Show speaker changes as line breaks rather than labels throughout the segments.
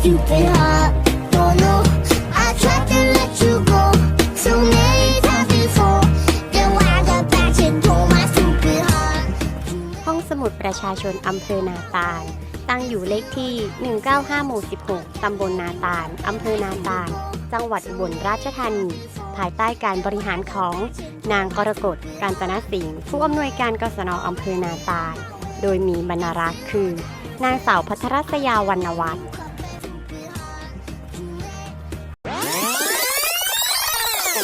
stupid heart. Oh no, I tried to let you go so many times before. Then why got back into my stupid heart?
ห้องสมุดประชาชนอำเภอนาตาล ตั้งอยู่เลขที่ 195หมู่16 ตำบลนาตาล อำเภอนาตาล จังหวัดอุบลราชธานี ภายใต้การบริหารของนางกรกฎการจนสิงห์ผู้อำนวยการกศนอำเภอนาตาล โดยมีบรรณารักษ์คือ นางสาวพัทรศยาวรรณวัฒน์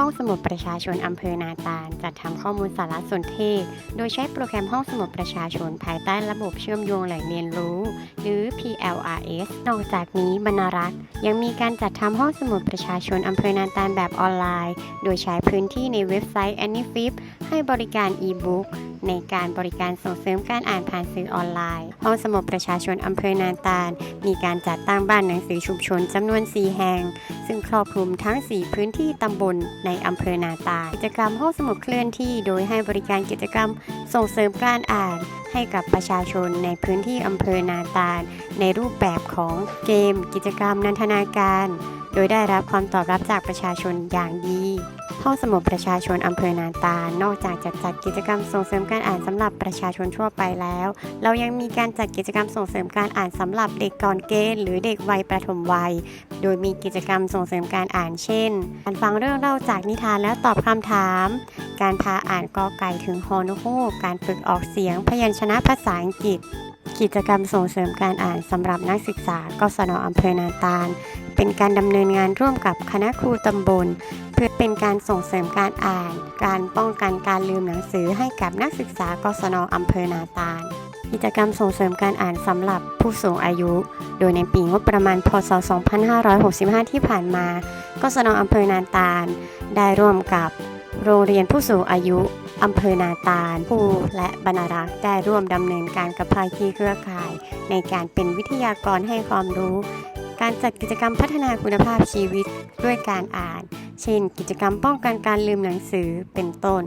ห้องสมุดประชาชนอำเภอนาตาล จัดทำข้อมูลสารสนเทศ โดยใช้โปรแกรมห้องสมุดประชาชนภายใต้ระบบเชื่อมโยงแหล่งเรียนรู้ หรือ PLRS นอกจากนี้บรรรักษ์ยังมีการจัดทำห้องสมุดประชาชนอำเภอนาตาลแบบออนไลน์ โดยใช้พื้นที่ในเว็บไซต์ AnyFlip ให้บริการอีบุ๊กในการบริการส่งเสริมการอ่านผ่านสื่อออนไลน์ ห้องสมุดประชาชนอำเภอนาตาล มีการจัดตั้งบ้านหนังสือชุมชนจำนวน 4 แห่ง ซึ่งครอบคลุมทั้ง 4 พื้นที่ตำบลในอำเภอนาตาลกิจกรรมห้องสมุดเคลื่อนที่โดยให้บริการกิจกรรมส่งเสริมการอ่าน ให้กับประชาชนในพื้นที่อำเภอนาตาล ในรูปแบบของเกม กิจกรรมนันทนาการ โดยได้รับความตอบรับจากประชาชนอย่างดี ห้องสมุดประชาชนอำเภอนาตาลนอกจากจะจัดกิจกรรมส่งเสริมการอ่านสำหรับประชาชนทั่วไปแล้ว เรายังมีการจัดกิจกรรมส่งเสริมการอ่านสำหรับเด็กก่อนเกณฑ์หรือเด็กวัยประถมวัย โดยมีกิจกรรมส่งเสริมการอ่านเช่น การฟังเรื่องเล่าจากนิทานแล้วตอบคำถาม การพาอ่านกอไก่ถึงฮอนฮูกการฝึกออกเสียงพยัญชนะภาษาอังกฤษกิจกรรมส่งเสริมการอ่านสำหรับนักศึกษากศนอำเภอนาตาล เป็นการดำเนินงานร่วมกับคณะครูตำบล พื่อเป็นการส่งเสริมการอ่าน การป้องกันการลืมหนังสือให้กับนักศึกษากศนอำเภอนาตาล กิจกรรมส่งเสริมการอ่านสำหรับผู้สูงอายุ โดยในปีงบประมาณพศ 2565 ที่ผ่านมากศนอำเภอนาตาล ได้ร่วมกับโรงเรียนผู้สูงอายุอำเภอนาตาลครูและบรรณารักษ์ได้ร่วมดำเนินการกับภาคีเครือข่าย ในการเป็นวิทยากรให้ความรู้ การจัดกิจกรรมพัฒนาคุณภาพชีวิตด้วยการอ่าน เช่น กิจกรรมป้องกันการลืมหนังสือเป็นต้น